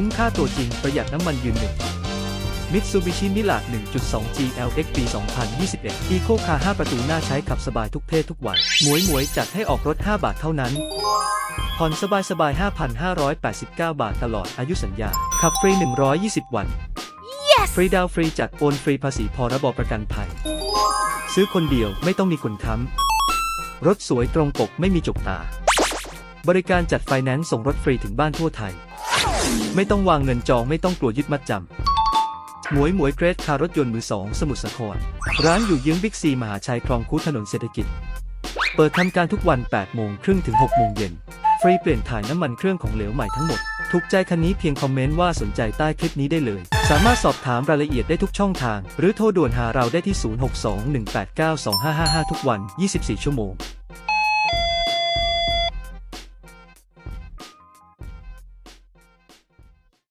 คุ้มค่าตัวจริงประหยัดน้ำมันยืนหนึ่ง Mitsubishi Mirage 1.2 GLX ปี 2021 Eco Car 5 ประตูหน้าใช้ขับสบายทุกเพศทุกวัย หมวยหมวยจัดให้ออกรถ 5 บาทเท่านั้น ผ่อนสบายสบาย 5,589 บาทตลอดอายุสัญญา ขับฟรี 120 วันฟรีดาวน์ฟรีจัดโอนฟรีภาษีพรบประกันภัย ซื้อคนเดียวไม่ต้องมีคนค้ำ รถสวยตรงปกไม่มีจกตา บริการจัดไฟแนนซ์ส่งรถฟรีถึงบ้านทั่วไทย ไม่ต้องวางเงินจองไม่ต้องกลัวยึดมัดจำหมวยหมวยเกรดคารถยนต์มือสองสมุทรสาคร ร้านอยู่เยื้องบิ๊กซีมหาชัยคลองคูถนนเศรษฐกิจ เปิดทำการทุกวัน 8 โมงครึ่งถึง 6 โมงเย็น ฟรีเปลี่ยนถ่ายน้ำมันเครื่องของเหลวใหม่ทั้งหมด ถูกใจคันนี้เพียงคอมเมนต์ว่าสนใจใต้คลิปนี้ได้เลย สามารถสอบถามรายละเอียดได้ทุกช่องทาง หรือโทรด่วนหาเราได้ที่ 0621892555 ทุกวัน 24 ชั่วโมง